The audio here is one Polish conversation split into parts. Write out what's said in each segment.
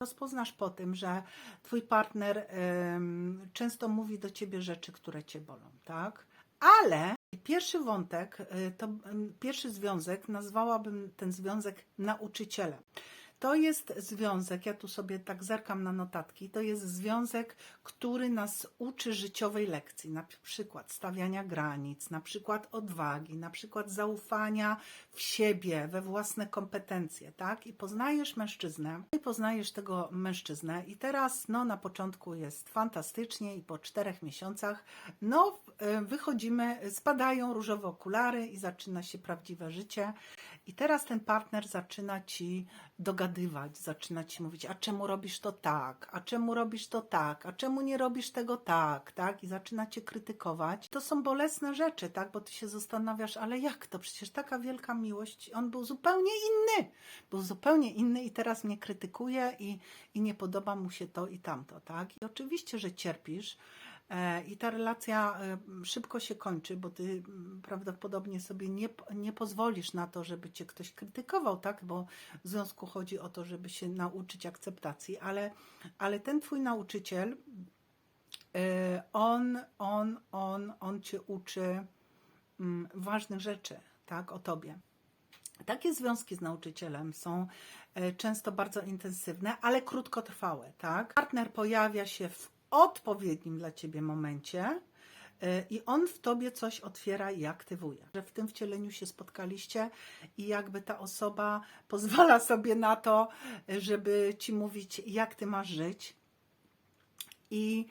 Rozpoznasz po tym, że twój partner często mówi do ciebie rzeczy, które cię bolą, tak? Ale pierwszy wątek, y, to pierwszy związek, nazwałabym ten związek nauczycielem. To jest związek, ja tu sobie tak zerkam na notatki, to jest związek, który nas uczy życiowej lekcji, na przykład stawiania granic, na przykład odwagi, na przykład zaufania w siebie, we własne kompetencje, tak? I poznajesz mężczyznę, i poznajesz tego mężczyznę. I teraz, no na początku jest fantastycznie i po czterech miesiącach, no y, wychodzimy, spadają różowe okulary i zaczyna się prawdziwe życie. I teraz ten partner zaczyna ci dogadywać, zaczyna ci mówić, a czemu robisz to tak, a czemu robisz to tak, a czemu nie robisz tego tak, tak? I zaczyna cię krytykować. To są bolesne rzeczy, tak? Bo ty się zastanawiasz, ale jak to? Przecież taka wielka miłość, on był zupełnie inny. Był zupełnie inny i teraz mnie krytykuje i, i nie podoba mu się to i tamto, tak? I oczywiście, że cierpisz. E, I ta relacja e, szybko się kończy, bo ty mm, prawdopodobnie sobie nie, nie pozwolisz na to, żeby cię ktoś krytykował, tak? Bo w związku chodzi o to, żeby się nauczyć akceptacji, ale, ale ten twój nauczyciel, e, on, on, on, on cię uczy mm, ważnych rzeczy, tak? O tobie. Takie związki z nauczycielem są często bardzo intensywne, ale krótkotrwałe, tak? Partner pojawia się w odpowiednim dla ciebie momencie e, i on w tobie coś otwiera i aktywuje. Że w tym wcieleniu się spotkaliście i jakby ta osoba pozwala sobie na to, żeby ci mówić, jak ty masz żyć. I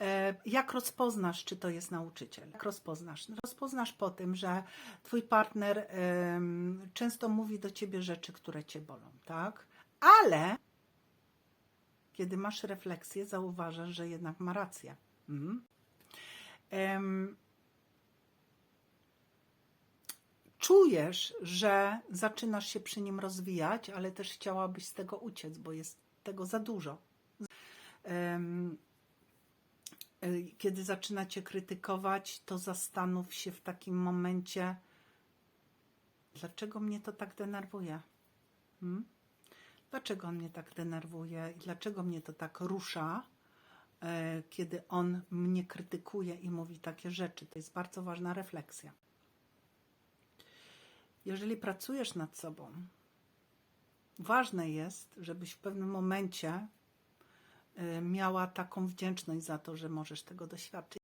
e, jak rozpoznasz, czy to jest nauczyciel? Jak rozpoznasz? Rozpoznasz po tym, że twój partner często mówi do ciebie rzeczy, które cię bolą, tak? Ale kiedy masz refleksję, zauważasz, że jednak ma rację. Mhm. Em, czujesz, że zaczynasz się przy nim rozwijać, ale też chciałabyś z tego uciec, bo jest tego za dużo. Y, kiedy zaczyna cię krytykować, to zastanów się w takim momencie, dlaczego mnie to tak denerwuje? Hmm? Dlaczego on mnie tak denerwuje i dlaczego mnie to tak rusza, e, kiedy on mnie krytykuje i mówi takie rzeczy? To jest bardzo ważna refleksja. Jeżeli pracujesz nad sobą, ważne jest, żebyś w pewnym momencie e, miała taką wdzięczność za to, że możesz tego doświadczyć.